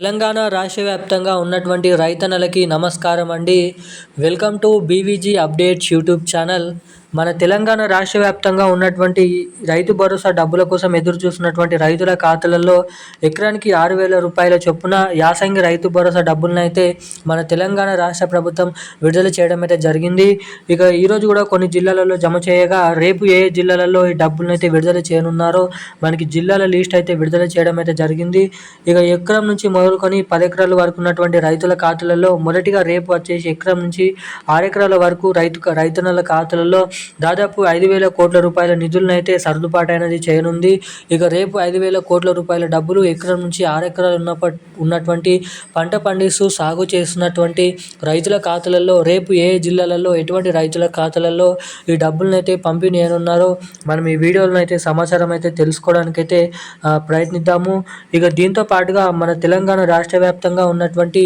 తెలంగాణ రాష్ట్ర వ్యాప్తంగా ఉన్నటువంటి రైతన్నలకి నమస్కారం అండి. Welcome to BVG updates YouTube channel. మన తెలంగాణ రాష్ట్ర వ్యాప్తంగా ఉన్నటువంటి రైతు భరోసా డబ్బుల కోసం ఎదురు చూస్తున్నటువంటి రైతుల ఖాతాలలో ఎకరానికి ఆరు వేల రూపాయల చొప్పున యాసంగి రైతు భరోసా డబ్బులను అయితే మన తెలంగాణ రాష్ట్ర ప్రభుత్వం విడుదల చేయడం అయితే జరిగింది. ఇక ఈరోజు కూడా కొన్ని జిల్లాలలో జమ చేయగా రేపు ఏ జిల్లాలలో ఈ డబ్బులను అయితే విడుదల చేయనున్నారో మనకి జిల్లాల లిస్ట్ అయితే విడుదల చేయడం అయితే జరిగింది. ఇక ఎకరం నుంచి మొదలుకొని పది ఎకరాల వరకు ఉన్నటువంటి రైతుల ఖాతాలలో మొదటిగా రేపు వచ్చేసి ఎకరం నుంచి ఆరు ఎకరాల వరకు రైతు రైతన్నల ఖాతాలలో దాదాపు ఐదు వేల కోట్ల రూపాయల నిధులనైతే అయితే సర్దుబాటు అనేది చేయనుంది. ఇక రేపు ఐదు వేల కోట్ల రూపాయల డబ్బులు ఎకరం నుంచి ఆరు ఎకరాలు ఉన్న ఉన్నటువంటి పంట పండిస్తూ సాగు చేస్తున్నటువంటి రైతుల ఖాతాలలో రేపు ఏ జిల్లాలలో ఎటువంటి రైతుల ఖాతాలలో ఈ డబ్బులను అయితే పంపిణీ చేయనున్నారో మనం ఈ వీడియోలను అయితే సమాచారం అయితే తెలుసుకోవడానికి అయితే ప్రయత్నిద్దాము. ఇక దీంతో పాటుగా మన తెలంగాణ రాష్ట్ర వ్యాప్తంగా ఉన్నటువంటి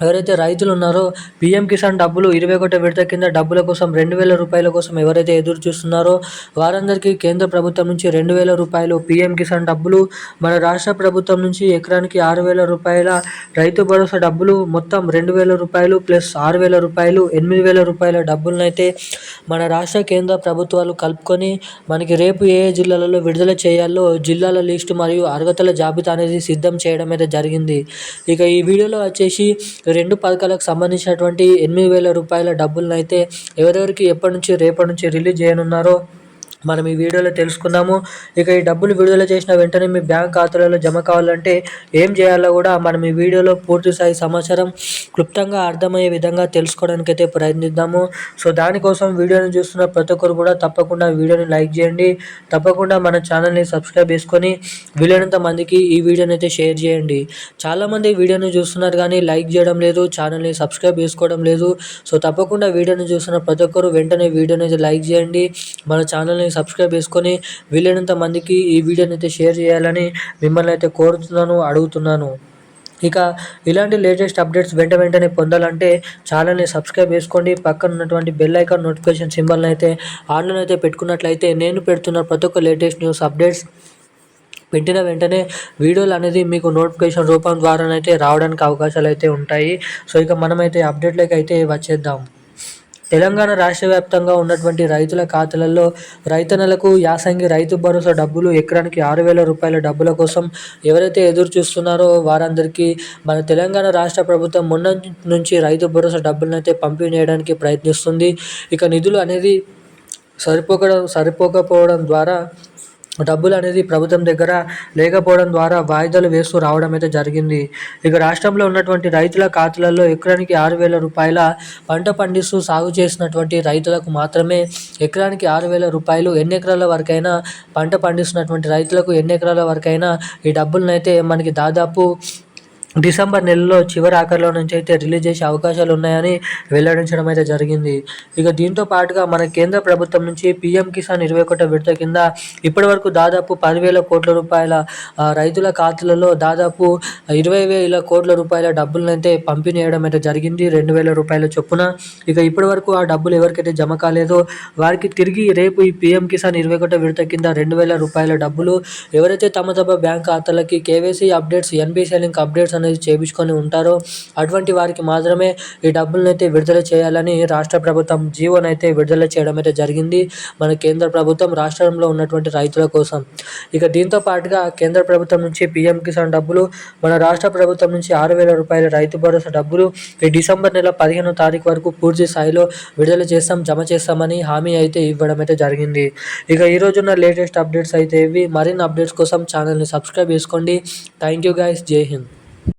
ఎవరైతే రైతులు ఉన్నారో పిఎం కిసాన్ డబ్బులు ఇరవై ఒకటి విడత కింద డబ్బుల కోసం రెండు వేల రూపాయల కోసం ఎవరైతే ఎదురు చూస్తున్నారో వారందరికీ కేంద్ర ప్రభుత్వం నుంచి రెండు వేల రూపాయలు పిఎం కిసాన్ డబ్బులు మన రాష్ట్ర ప్రభుత్వం నుంచి ఎకరానికి ఆరు వేల రూపాయల రైతు భరోసా డబ్బులు మొత్తం రెండు వేల రూపాయలు ప్లస్ ఆరు వేల రూపాయలు ఎనిమిది వేల రూపాయల డబ్బులను అయితే మన రాష్ట్ర కేంద్ర ప్రభుత్వాలు కలుపుకొని మనకి రేపు ఏ జిల్లాలలో విడుదల చేయాలో జిల్లాల లిస్టు మరియు అర్హతల జాబితా అనేది సిద్ధం చేయడం అయితే జరిగింది. ఇక ఈ వీడియోలో వచ్చేసి రెండు పథకాలకు సంబంధించినటువంటి ఎనిమిది వేల రూపాయల డబ్బులను అయితే ఎవరెవరికి ఎప్పటి నుంచి రేపటి నుంచి రిలీజ్ చేయనున్నారో మనం ఈ వీడియోలో తెలుసుకుందాము. ఇక ఈ డబ్బులు విడుదల చేసిన వెంటనే మీ బ్యాంక్ ఖాతాలలో జమ కావాలంటే ఏం చేయాలో కూడా మనం ఈ వీడియోలో పూర్తి స్థాయి సమాచారం క్లుప్తంగా అర్థమయ్యే విధంగా తెలుసుకోవడానికి అయితే ప్రయత్నిద్దాము. సో దానికోసం వీడియోని చూస్తున్న ప్రతి ఒక్కరు కూడా తప్పకుండా వీడియోని లైక్ చేయండి. తప్పకుండా మన ఛానల్ని సబ్స్క్రైబ్ చేసుకొని వీలైనంత మందికి ఈ వీడియోని అయితే షేర్ చేయండి. చాలామంది వీడియోని చూస్తున్నారు కానీ లైక్ చేయడం లేదు ఛానల్ని సబ్స్క్రైబ్ చేసుకోవడం లేదు. సో తప్పకుండా వీడియోని చూస్తున్న ప్రతి ఒక్కరు వెంటనే వీడియోని అయితే లైక్ చేయండి. మన ఛానల్ని సబ్స్క్రైబ్ చేసుకొని వీలైనంత మందికి ఈ వీడియోని అయితే షేర్ చేయాలని మిమ్మల్ని అయితే కోరుతున్నాను అడుగుతున్నాను. ఇక ఇలాంటి లేటెస్ట్ అప్డేట్స్ వెంట వెంటనే పొందాలంటే ఛానల్ని సబ్స్క్రైబ్ చేసుకోండి. పక్కన ఉన్నటువంటి బెల్ ఐకాన్ నోటిఫికేషన్ సింబల్ని అయితే ఆన్లైన్ అయితే పెట్టుకున్నట్లయితే నేను పెడుతున్న ప్రతి ఒక్క లేటెస్ట్ న్యూస్ అప్డేట్స్ పెట్టిన వెంటనే వీడియోలు అనేది మీకు నోటిఫికేషన్ రూపం ద్వారానైతే రావడానికి అవకాశాలు అయితే ఉంటాయి. సో ఇక మనమైతే అప్డేట్లకి అయితే వచ్చేద్దాం. తెలంగాణ రాష్ట్ర వ్యాప్తంగా ఉన్నటువంటి రైతుల ఖాతాలలో రైతన్నలకు యాసంగి రైతు భరోసా డబ్బులు ఎకరానికి ఆరు వేల రూపాయల డబ్బుల కోసం ఎవరైతే ఎదురు చూస్తున్నారో వారందరికీ మన తెలంగాణ రాష్ట్ర ప్రభుత్వం మొన్న నుంచి రైతు భరోసా డబ్బులను అయితే పంపిణీ చేయడానికి ప్రయత్నిస్తుంది. ఇక నిధులు అనేది సరిపోక సరిపోకపోవడం ద్వారా డబ్బులు అనేది ప్రభుత్వం దగ్గర లేకపోవడం ద్వారా వాయిదాలు వేస్తూ రావడం అయితే జరిగింది. ఇక రాష్ట్రంలో ఉన్నటువంటి రైతుల ఖాతాలలో ఎకరానికి ఆరు వేల రూపాయల పంట పండిస్తూ సాగు చేసినటువంటి రైతులకు మాత్రమే ఎకరానికి ఆరు వేల రూపాయలు ఎన్ని ఎకరాల వరకైనా పంట పండిస్తున్నటువంటి రైతులకు ఎన్ని ఎకరాల వరకైనా ఈ డబ్బులను అయితే మనకి దాదాపు డిసెంబర్ నెలలో చివరి ఆఖరిలో నుంచి అయితే రిలీజ్ చేసే అవకాశాలు ఉన్నాయని వెల్లడించడం అయితే జరిగింది. ఇక దీంతో పాటుగా మన కేంద్ర ప్రభుత్వం నుంచి పీఎం కిసాన్ ఇరవై ఒకటో విడత కింద ఇప్పటి వరకు దాదాపు పదివేల కోట్ల రూపాయల రైతుల ఖాతాలలో దాదాపు ఇరవై వేల కోట్ల రూపాయల డబ్బులను అయితే పంపిణీ చేయడం అయితే జరిగింది. రెండు వేల రూపాయల చొప్పున ఇక ఇప్పటి వరకు ఆ డబ్బులు ఎవరికైతే జమ కాలేదో వారికి తిరిగి రేపు ఈ పీఎం కిసాన్ ఇరవై ఒకటో విడత కింద రెండు వేల రూపాయల డబ్బులు ఎవరైతే తమ తమ bank ఖాతాలకి KYC updates NBC link updates అనేది చేయించుకొని ఉంటారో అటువంటి వారికి మాత్రమే ఈ డబ్బులను అయితే విడుదల చేయాలని రాష్ట్ర ప్రభుత్వం జీవోని అయితే విడుదల చేయడం అయితే జరిగింది. మన కేంద్ర ప్రభుత్వం రాష్ట్రంలో ఉన్నటువంటి రైతుల కోసం. ఇక దీంతో పాటుగా కేంద్ర ప్రభుత్వం నుంచి పీఎం కిసాన్ డబ్బులు మన రాష్ట్ర ప్రభుత్వం నుంచి ఆరు వేల రూపాయల రైతు భరోసా డబ్బులు ఈ డిసెంబర్ నెల పదిహేనో తారీఖు వరకు పూర్తి స్థాయిలో విడుదల చేస్తాం జమ చేస్తామని హామీ అయితే ఇవ్వడం అయితే జరిగింది. ఇక ఈ లేటెస్ట్ అప్డేట్స్ అయితే ఇవి. మరిన్ని అప్డేట్స్ కోసం ఛానల్ని సబ్స్క్రైబ్ చేసుకోండి. థ్యాంక్ యూ గైస్ జై హింద్.